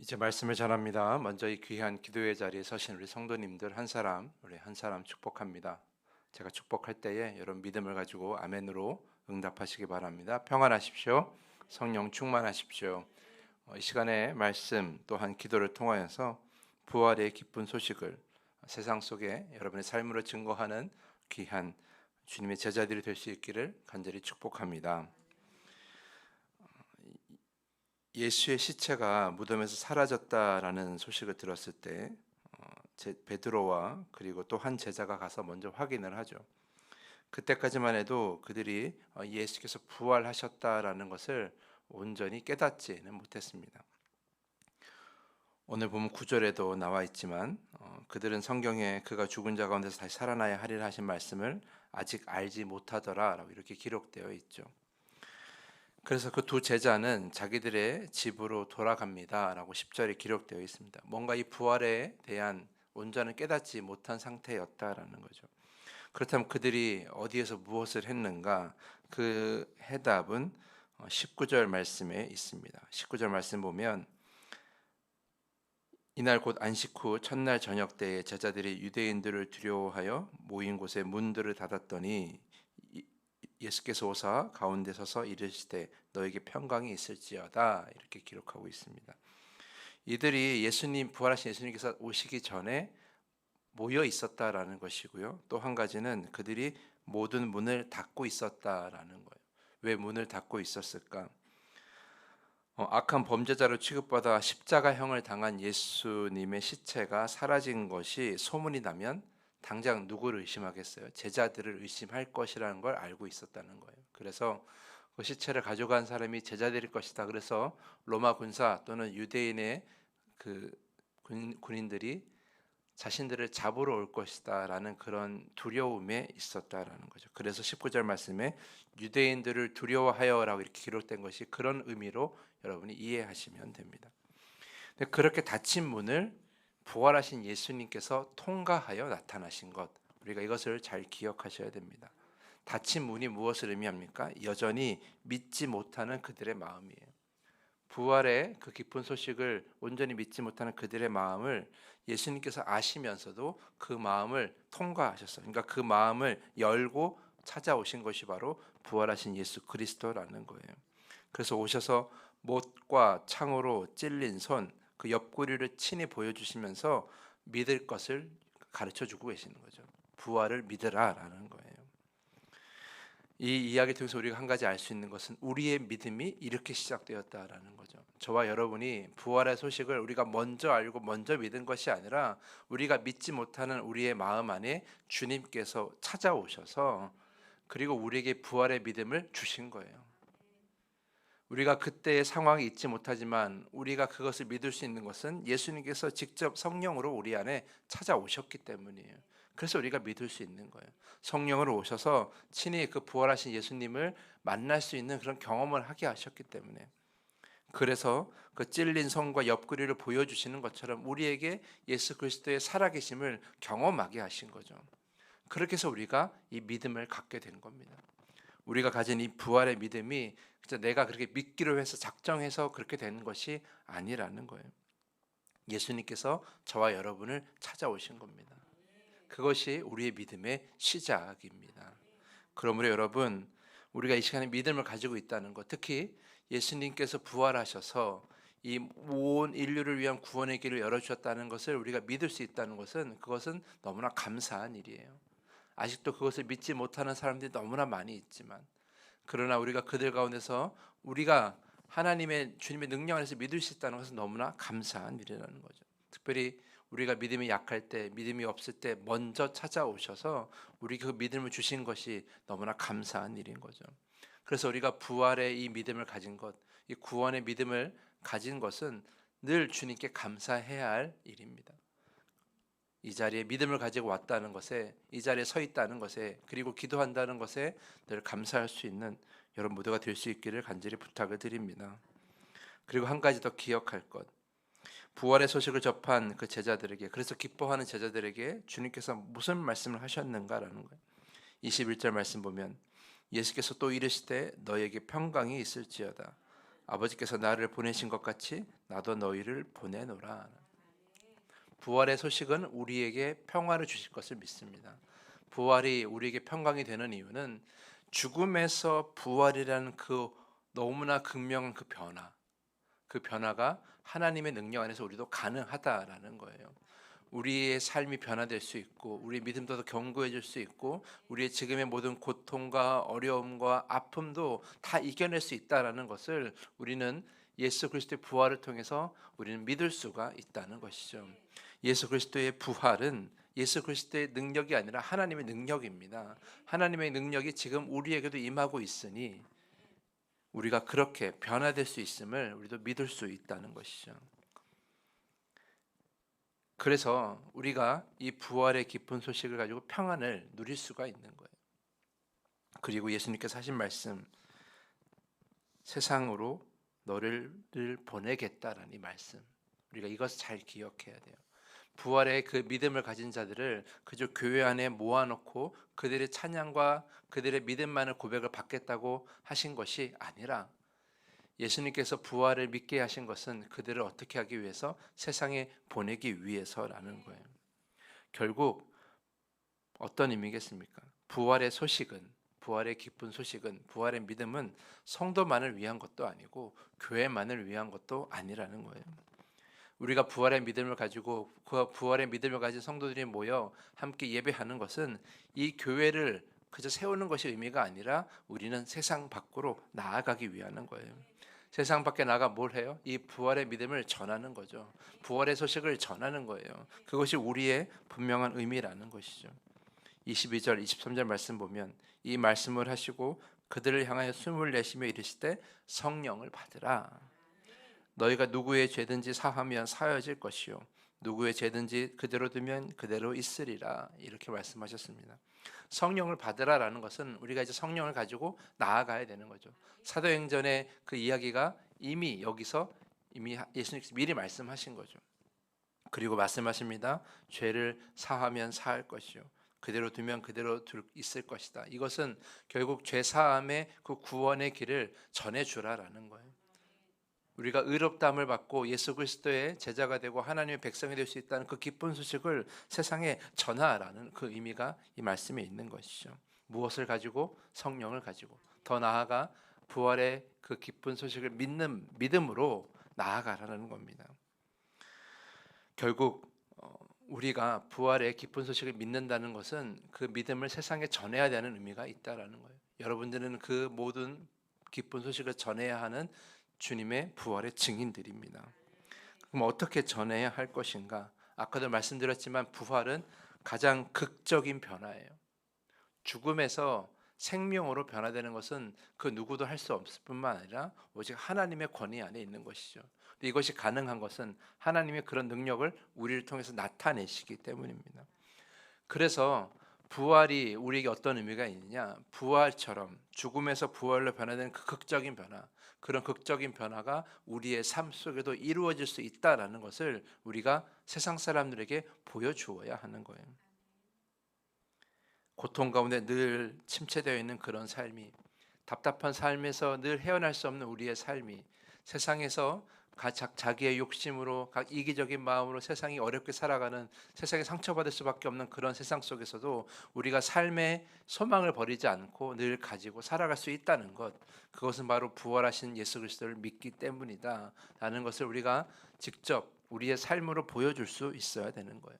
이제 말씀을 전합니다. 먼저 이 귀한 기도의 자리에 서신 우리 성도님들 한 사람, 우리 한 사람 축복합니다. 제가 축복할 때에 여러분 믿음을 가지고 아멘으로 응답하시기 바랍니다. 평안하십시오. 성령 충만하십시오. 어, 이 시간에 말씀 또한 기도를 통하여서 부활의 기쁜 소식을 세상 속에 여러분의 삶으로 증거하는 귀한 주님의 제자들이 될 수 있기를 간절히 축복합니다. 예수의 시체가 무덤에서 사라졌다라는 소식을 들었을 때 어, 제- 베드로와 그리고 또 한 제자가 가서 먼저 확인을 하죠. 그때까지만 해도 그들이 어, 예수께서 부활하셨다라는 것을 온전히 깨닫지는 못했습니다. 오늘 보면 구절에도 나와 있지만 어, 그들은 성경에 그가 죽은 자 가운데서 다시 살아나야 하리라 하신 말씀을 아직 알지 못하더라라고 이렇게 기록되어 있죠. 그래서 그 두 제자는 자기들의 집으로 돌아갑니다라고 10절에 기록되어 있습니다. 뭔가 이 부활에 대한 온전한 깨닫지 못한 상태였다라는 거죠. 그렇다면 그들이 어디에서 무엇을 했는가? 그 해답은 어, 19절 말씀에 있습니다. 19절 말씀 보면 이날 곧 안식 후 첫날 저녁 때에 제자들이 유대인들을 두려워하여 모인 곳에 문들을 닫았더니 이- 예수께서 오사 가운데 서서 이르시되 너에게 평강이 있을지어다 이렇게 기록하고 있습니다. 이들이 예수님 부활하신 예수님께서 오시기 전에 모여 있었다라는 것이고요. 또 한 가지는 그들이 모든 문을 닫고 있었다라는 거예요. 왜 문을 닫고 있었을까? 어, 악한 범죄자로 취급받아 십자가형을 당한 예수님의 시체가 사라진 것이 소문이 나면 당장 누구를 의심하겠어요? 제자들을 의심할 것이라는 걸 알고 있었다는 거예요. 그래서 그 시체를 가져간 사람이 제자들일 것이다. 그래서 로마 군사 또는 유대인의 그 군, 군인들이 자신들을 잡으러 올 것이다라는 그런 두려움에 있었다라는 거죠. 그래서 19절 말씀에 유대인들을 두려워하여라고 이렇게 기록된 것이 그런 의미로 여러분이 이해하시면 됩니다. 그렇게 닫힌 문을 부활하신 예수님께서 통과하여 나타나신 것 우리가 이것을 잘 기억하셔야 됩니다. 닫힌 문이 무엇을 의미합니까? 여전히 믿지 못하는 그들의 마음이에요. 부활의 그 깊은 소식을 온전히 믿지 못하는 그들의 마음을 예수님께서 아시면서도 그 마음을 통과하셨어요. 그러니까 그 마음을 열고 찾아오신 것이 바로 부활하신 예수 그리스도라는 거예요. 그래서 오셔서 못과 창으로 찔린 손, 그 옆구리를 친히 보여주시면서 믿을 것을 가르쳐 주고 계시는 거죠. 부활을 믿으라라는 거예요. 이 이야기 통해서 우리가 한 가지 알 수 있는 것은 우리의 믿음이 이렇게 시작되었다라는 거죠. 저와 여러분이 부활의 소식을 우리가 먼저 알고 먼저 믿은 것이 아니라 우리가 믿지 못하는 우리의 마음 안에 주님께서 찾아오셔서 그리고 우리에게 부활의 믿음을 주신 거예요. 우리가 그때의 상황이 잊지 못하지만 우리가 그것을 믿을 수 있는 것은 예수님께서 직접 성령으로 우리 안에 찾아오셨기 때문이에요. 그래서 우리가 믿을 수 있는 거예요. 성령으로 오셔서 친히 그 부활하신 예수님을 만날 수 있는 그런 경험을 하게 하셨기 때문에 그래서 그 찔린 손과 옆구리를 보여주시는 것처럼 우리에게 예수 그리스도의 살아계심을 경험하게 하신 거죠. 그렇게 해서 우리가 이 믿음을 갖게 된 겁니다. 우리가 가진 이 부활의 믿음이 내가 그렇게 믿기로 해서 작정해서 그렇게 되는 것이 아니라는 거예요. 예수님께서 저와 여러분을 찾아오신 겁니다. 그것이 우리의 믿음의 시작입니다. 그러므로 여러분 우리가 이 시간에 믿음을 가지고 있다는 것, 특히 예수님께서 부활하셔서 이 온 인류를 위한 구원의 길을 열어주셨다는 것을 우리가 믿을 수 있다는 것은 그것은 너무나 감사한 일이에요. 아직도 그것을 믿지 못하는 사람들이 너무나 많이 있지만 그러나 우리가 그들 가운데서 우리가 하나님의 주님의 능력 안에서 믿을 수 있다는 것은 너무나 감사한 일이라는 거죠. 특별히 우리가 믿음이 약할 때, 믿음이 없을 때 먼저 찾아오셔서 우리 그 믿음을 주신 것이 너무나 감사한 일인 거죠. 그래서 우리가 부활의 이 믿음을 가진 것, 이 구원의 믿음을 가진 것은 늘 주님께 감사해야 할 일입니다. 이 자리에 믿음을 가지고 왔다는 것에, 이 자리에 서 있다는 것에, 그리고 기도한다는 것에 늘 감사할 수 있는 여러분 모두가 될 수 있기를 간절히 부탁을 드립니다. 그리고 한 가지 더 기억할 것. 부활의 소식을 접한 그 제자들에게 그래서 기뻐하는 제자들에게 주님께서 무슨 말씀을 하셨는가라는 거예요. 21절 말씀 보면 예수께서 또 이르시되 너에게 평강이 있을지어다 아버지께서 나를 보내신 것 같이 나도 너희를 보내노라. 부활의 소식은 우리에게 평화를 주실 것을 믿습니다. 부활이 우리에게 평강이 되는 이유는 죽음에서 부활이라는 그 너무나 극명한 그 변화, 그 변화가 하나님의 능력 안에서 우리도 가능하다라는 거예요. 우리의 삶이 변화될 수 있고 우리의 믿음도 더 견고해질 수 있고 우리의 지금의 모든 고통과 어려움과 아픔도 다 이겨낼 수 있다라는 것을 우리는 예수 그리스도의 부활을 통해서 우리는 믿을 수가 있다는 것이죠. 예수 그리스도의 부활은 예수 그리스도의 능력이 아니라 하나님의 능력입니다. 하나님의 능력이 지금 우리에게도 임하고 있으니 우리가 그렇게 변화될 수 있음을 우리도 믿을 수 있다는 것이죠. 그래서 우리가 이 부활의 기쁜 소식을 가지고 평안을 누릴 수가 있는 거예요. 그리고 예수님께서 하신 말씀 세상으로 너를 보내겠다라는 이 말씀 우리가 이것을 잘 기억해야 돼요. 부활의 그 믿음을 가진 자들을 그저 교회 안에 모아놓고 그들의 찬양과 그들의 믿음만을 고백을 받겠다고 하신 것이 아니라 예수님께서 부활을 믿게 하신 것은 그들을 어떻게 하기 위해서 세상에 보내기 위해서라는 거예요. 결국 어떤 의미겠습니까? 부활의 소식은 부활의 기쁜 소식은 부활의 믿음은 성도만을 위한 것도 아니고 교회만을 위한 것도 아니라는 거예요. 우리가 부활의 믿음을 가지고 그 부활의 믿음을 가진 성도들이 모여 함께 예배하는 것은 이 교회를 그저 세우는 것이 의미가 아니라 우리는 세상 밖으로 나아가기 위한 거예요. 세상 밖에 나가 뭘 해요? 이 부활의 믿음을 전하는 거죠. 부활의 소식을 전하는 거예요. 그것이 우리의 분명한 의미라는 것이죠. 22절, 23절 말씀 보면 이 말씀을 하시고 그들을 향하여 숨을 내쉬며 이르시되 성령을 받으라. 너희가 누구의 죄든지 사하면 사여질 것이요 누구의 죄든지 그대로 두면 그대로 있으리라 이렇게 말씀하셨습니다. 성령을 받으라라는 것은 우리가 이제 성령을 가지고 나아가야 되는 거죠. 사도행전의 그 이야기가 이미 여기서 이미 예수님께서 미리 말씀하신 거죠. 그리고 말씀하십니다. 죄를 사하면 사할 것이요. 그대로 두면 그대로 둘 있을 것이다. 이것은 결국 죄 사함의 그 구원의 길을 전해 주라라는 거예요. 우리가 의롭다함을 받고 예수 그리스도의 제자가 되고 하나님의 백성이 될 수 있다는 그 기쁜 소식을 세상에 전하라는 그 의미가 이 말씀에 있는 것이죠. 무엇을 가지고 성령을 가지고 더 나아가 부활의 그 기쁜 소식을 믿는 믿음으로 나아가라는 겁니다. 결국 어, 우리가 부활의 기쁜 소식을 믿는다는 것은 그 믿음을 세상에 전해야 되는 의미가 있다라는 거예요. 여러분들은 그 모든 기쁜 소식을 전해야 하는 주님의 부활의 증인들입니다. 그럼 어떻게 전해야 할 것인가? 아까도 말씀드렸지만 부활은 가장 극적인 변화예요. 죽음에서 생명으로 변화되는 것은 그 누구도 할 수 없을 뿐만 아니라 오직 하나님의 권위 안에 있는 것이죠. 이것이 가능한 것은 하나님의 그런 능력을 우리를 통해서 나타내시기 때문입니다. 그래서 부활이 우리에게 어떤 의미가 있느냐? 부활처럼 죽음에서 부활로 변화되는 그 극적인 변화, 그런 극적인 변화가 우리의 삶 속에도 이루어질 수 있다라는 것을 우리가 세상 사람들에게 보여주어야 하는 거예요. 고통 가운데 늘 침체되어 있는 그런 삶이 답답한 삶에서 늘 헤어날 수 없는 우리의 삶이 세상에서 각 자기의 욕심으로 각 이기적인 마음으로 세상이 어렵게 살아가는 세상에 상처받을 수밖에 없는 그런 세상 속에서도 우리가 삶의 소망을 버리지 않고 늘 가지고 살아갈 수 있다는 것 그것은 바로 부활하신 예수 그리스도를 믿기 때문이다라는 것을 우리가 직접 우리의 삶으로 보여줄 수 있어야 되는 거예요.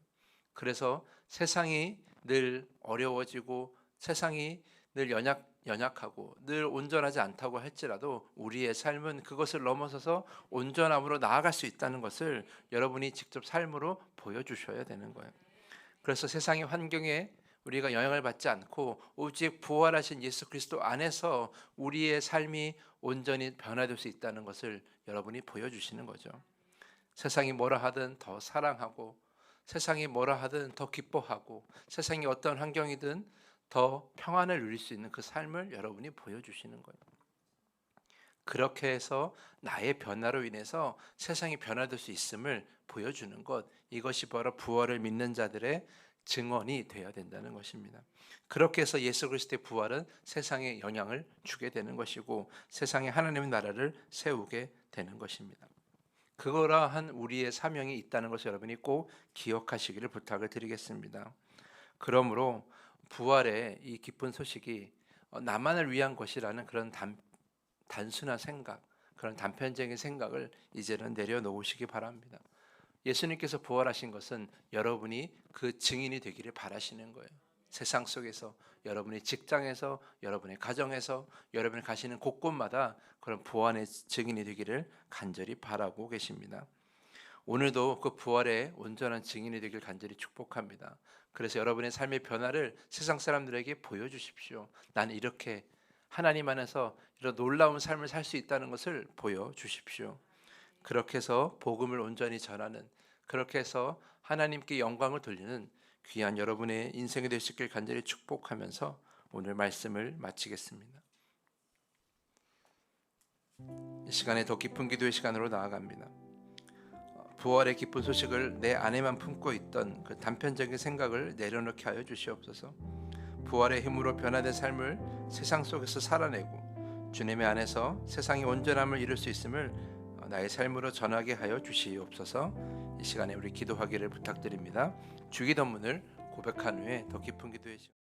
그래서 세상이 늘 어려워지고 세상이 늘 연약 연약하고 늘 온전하지 않다고 할지라도 우리의 삶은 그것을 넘어서서 온전함으로 나아갈 수 있다는 것을 여러분이 직접 삶으로 보여주셔야 되는 거예요. 그래서 세상의 환경에 우리가 영향을 받지 않고 오직 부활하신 예수 그리스도 안에서 우리의 삶이 온전히 변화될 수 있다는 것을 여러분이 보여주시는 거죠. 세상이 뭐라 하든 더 사랑하고 세상이 뭐라 하든 더 기뻐하고 세상이 어떤 환경이든 더 평안을 누릴 수 있는 그 삶을 여러분이 보여주시는 거예요. 그렇게 해서 나의 변화로 인해서 세상이 변화될 수 있음을 보여주는 것 이것이 바로 부활을 믿는 자들의 증언이 되어야 된다는 것입니다. 그렇게 해서 예수 그리스도의 부활은 세상에 영향을 주게 되는 것이고 세상에 하나님의 나라를 세우게 되는 것입니다. 그거라 한 우리의 사명이 있다는 것을 여러분이 꼭 기억하시기를 부탁을 드리겠습니다. 그러므로 부활의 이 기쁜 소식이 어, 나만을 위한 것이라는 그런 단, 단순한 생각, 그런 단편적인 생각을 이제는 내려놓으시기 바랍니다. 예수님께서 부활하신 것은 여러분이 그 증인이 되기를 바라시는 거예요. 세상 속에서 여러분의 직장에서 여러분의 가정에서 여러분이 가시는 곳곳마다 그런 부활의 증인이 되기를 간절히 바라고 계십니다. 오늘도 그 부활의 온전한 증인이 되길 간절히 축복합니다. 그래서 여러분의 삶의 변화를 세상 사람들에게 보여주십시오. 나는 이렇게 하나님 안에서 이런 놀라운 삶을 살 수 있다는 것을 보여주십시오. 그렇게 해서 복음을 온전히 전하는 그렇게 해서 하나님께 영광을 돌리는 귀한 여러분의 인생이 되시길 간절히 축복하면서 오늘 말씀을 마치겠습니다. 이 시간에 더 깊은 기도의 시간으로 나아갑니다. 부활의 기쁜 소식을 내 안에만 품고 있던 그 단편적인 생각을 내려놓게 하여 주시옵소서. 부활의 힘으로 변화된 삶을 세상 속에서 살아내고 주님의 안에서 세상의 온전함을 이룰 수 있음을 나의 삶으로 전하게 하여 주시옵소서. 이 시간에 우리 기도하기를 부탁드립니다. 주기도문을 고백한 후에 더 깊은 기도의 시간.